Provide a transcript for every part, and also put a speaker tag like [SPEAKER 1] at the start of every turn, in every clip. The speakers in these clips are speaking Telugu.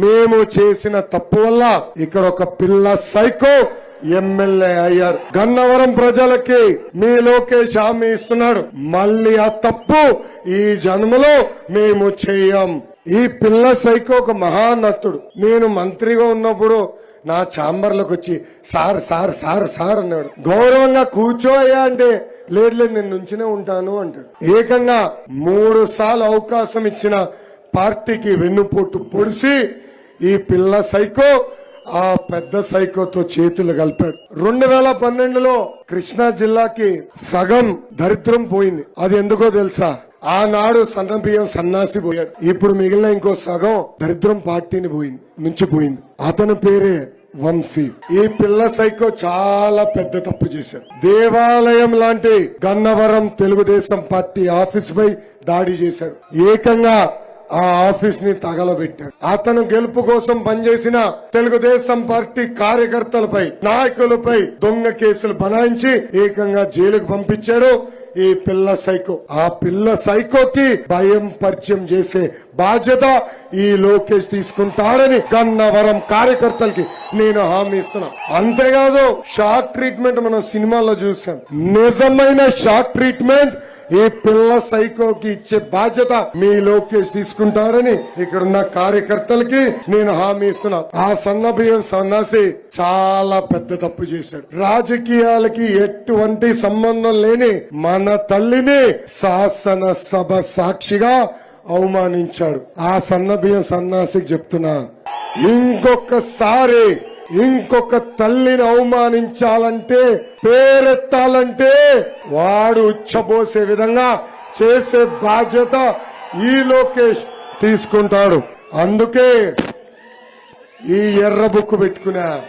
[SPEAKER 1] మేము చేసిన తప్పు వల్ల ఇక్కడ ఒక పిల్ల సైకో ఎమ్మెల్యే అయ్యారు. గన్నవరం ప్రజలకి మీ లోకేష్ హామీ ఇస్తున్నాడు. మళ్ళీ ఆ తప్పు ఈ జన్మలో మేము చేయం. ఈ పిల్ల సైకో ఒక మహానత్తుడు నేను మంత్రిగా ఉన్నప్పుడు నా ఛాంబర్లకు వచ్చి సార్ సార్ సార్ సార్ అన్నాడు. గౌరవంగా కూర్చోయ్యా అంటే లేదు లేదు నేను నుంచినే ఉంటాను అంటాడు. ఏకంగా మూడు సార్లు అవకాశం ఇచ్చిన పార్టీకి వెన్నుపోటు పొడిసి ఈ పిల్ల సైకో ఆ పెద్ద సైకోతో చేతులు కలిపాడు. రెండు వేల పన్నెండులో కృష్ణా జిల్లాకి సగం దరిద్రం పోయింది. అది ఎందుకో తెలుసా? ఆనాడు సన్న బియ్యం సన్నాసి పోయాడు. ఇప్పుడు మిగిలిన ఇంకో సగం దరిద్రం పార్టీని పోయింది నుంచి పోయింది. అతని పేరే వంశీ. ఈ పిల్ల సైకో చాలా పెద్ద తప్పు చేశారు దేవాలయం లాంటి గన్నవరం తెలుగుదేశం పార్టీ ఆఫీస్ పై దాడి చేశాడు. ఏకంగా ఆ ఆఫీస్ని తగలబెట్టాడు. అతను గెలుపు కోసం పనిచేసిన తెలుగుదేశం పార్టీ కార్యకర్తలపై నాయకులపై దొంగ కేసులు బనాయించి ఏకంగా జైలుకు పంపించాడు ఈ పిల్ల సైకో. ఆ పిల్ల సైకోకి భయం పరిచయం చేసే బాధ్యత ఈ లోకేష్ తీసుకుంటాడని కన్నవరం కార్యకర్తలకి నేను హామీ ఇస్తున్నా. అంతేకాదు షాక్ ట్రీట్మెంట్ మనం సినిమాలో చూసాం. నిజమైన షాక్ ట్రీట్మెంట్ ఈ పిల్ల సైకోకి ఇచ్చే బాధ్యత మీ లోకేష్ తీసుకుంటారని ఇక్కడున్న కార్యకర్తలకి నేను హామీ ఇస్తున్నా. ఆ సన్నబియ్యం సన్నాసి చాలా పెద్ద తప్పు చేశాడు. రాజకీయాలకి ఎటువంటి సంబంధం లేని మన తల్లిని శాసన సభ సాక్షిగా అవమానించాడు. ఆ సన్నబియ్యం సన్నాసికి చెప్తున్నా. ఇంకొకసారి ఇంకొక తల్లిని అవమానించాలంటే పేరెత్తాలంటే వాడు ఉచ్చబోసే విధంగా చేసే బాధ్యత ఈ లోకేష్ తీసుకుంటాడు. అందుకే ఈ ఎర్ర బుక్కు పెట్టుకున్నా.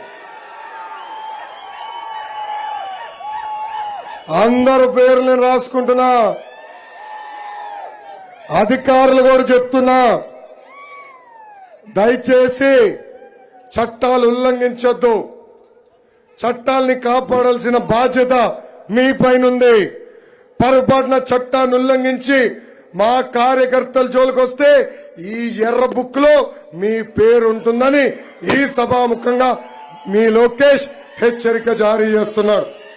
[SPEAKER 1] అందరు పేర్లను రాసుకుంటున్నా. అధికారులు కూడా చెప్తున్నా. దయచేసి చట్టాలు ఉల్లంఘించొద్దు. చట్టాల్ని కాపాడాల్సిన బాధ్యత మీ పైనుంది. పొరపాటున చట్టాన్ని ఉల్లంఘించి మా కార్యకర్తల జోలికొస్తే ఈ ఎర్ర బుక్లో మీ పేరు ఉంటుందని ఈ సభాముఖంగా మీ లోకేష్ హెచ్చరిక జారీ చేస్తున్నారు.